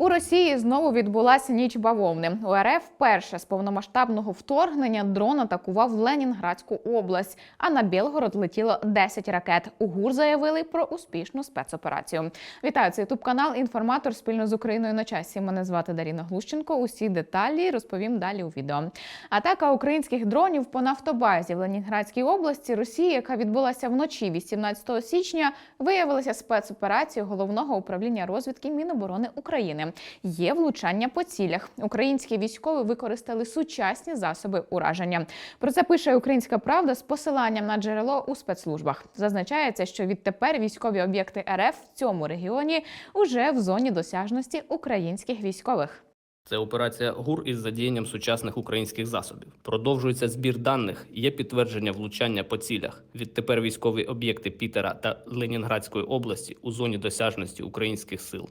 У Росії знову відбулася ніч бавовни. У РФ вперше з повномасштабного вторгнення дрон атакував Ленінградську область. А на Білгород летіло 10 ракет. У ГУР заявили про успішну спецоперацію. Вітаю це ютуб канал. Інформатор спільно з Україною на часі. Мене звати Даріна Глущенко. Усі деталі розповім далі у відео. Атака українських дронів по нафтобазі в Ленінградській області Росії, яка відбулася вночі 18 січня, виявилася спецоперацією головного управління розвідки Міноборони України. Є влучання по цілях. Українські військові використали сучасні засоби ураження. Про це пише Українська Правда з посиланням на джерело у спецслужбах. Зазначається, що відтепер військові об'єкти РФ в цьому регіоні уже в зоні досяжності українських військових. Це операція ГУР із задіянням сучасних українських засобів. Продовжується збір даних. Є підтвердження влучання по цілях. Відтепер військові об'єкти Пітера та Ленінградської області у зоні досяжності українських сил.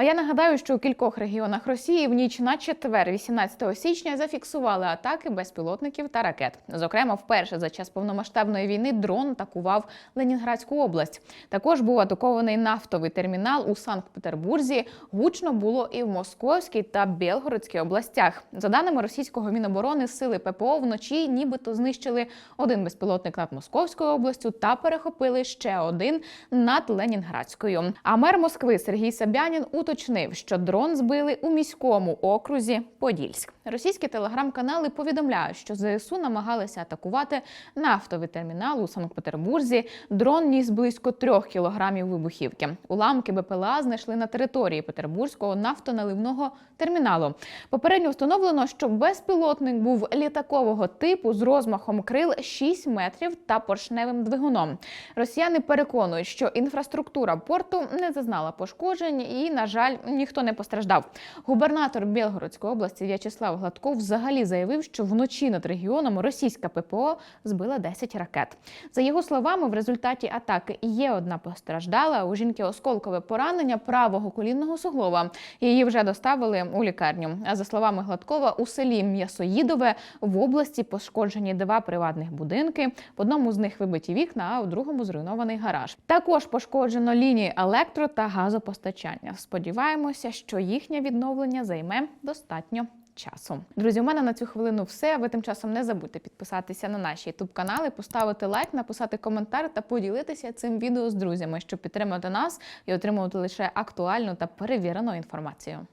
А я нагадаю, що у кількох регіонах Росії в ніч на четвер, 18 січня, зафіксували атаки безпілотників та ракет. Зокрема, вперше за час повномасштабної війни дрон атакував Ленінградську область. Також був атакований нафтовий термінал у Санкт-Петербурзі. Гучно було і в Московській та Білгородській областях. За даними російського міноборони, сили ППО вночі нібито знищили один безпілотник над Московською областю та перехопили ще один над Ленінградською. А мер Москви Сергій Собянін уточнив, що дрон збили у міському окрузі Подільськ. Російські телеграм-канали повідомляють, що ЗСУ намагалися атакувати нафтовий термінал у Санкт-Петербурзі. Дрон ніс близько трьох кілограмів вибухівки. Уламки БПЛА знайшли на території Петербурзького нафтоналивного терміналу. Попередньо встановлено, що безпілотник був літакового типу з розмахом крил 6 метрів та поршневим двигуном. Росіяни переконують, що інфраструктура порту не зазнала пошкоджень і, на жаль, ніхто не постраждав. Губернатор Білгородської області В'ячеслав Гладков взагалі заявив, що вночі над регіоном російська ППО збила 10 ракет. За його словами, в результаті атаки є одна постраждала. У жінки осколкове поранення правого колінного суглова. Її вже доставили у лікарню. А за словами Гладкова, у селі М'ясоїдове в області пошкоджені два приватних будинки. В одному з них вибиті вікна, а у другому зруйнований гараж. Також пошкоджено лінії електро та газопостачання. Сподіваємося, що їхнє відновлення займе достатньо. Часу друзі, у мене на цю хвилину все. Ви тим часом не забудьте підписатися на наші youtube канали, поставити лайк, написати коментар та поділитися цим відео з друзями, щоб підтримати нас і отримувати лише актуальну та перевірену інформацію.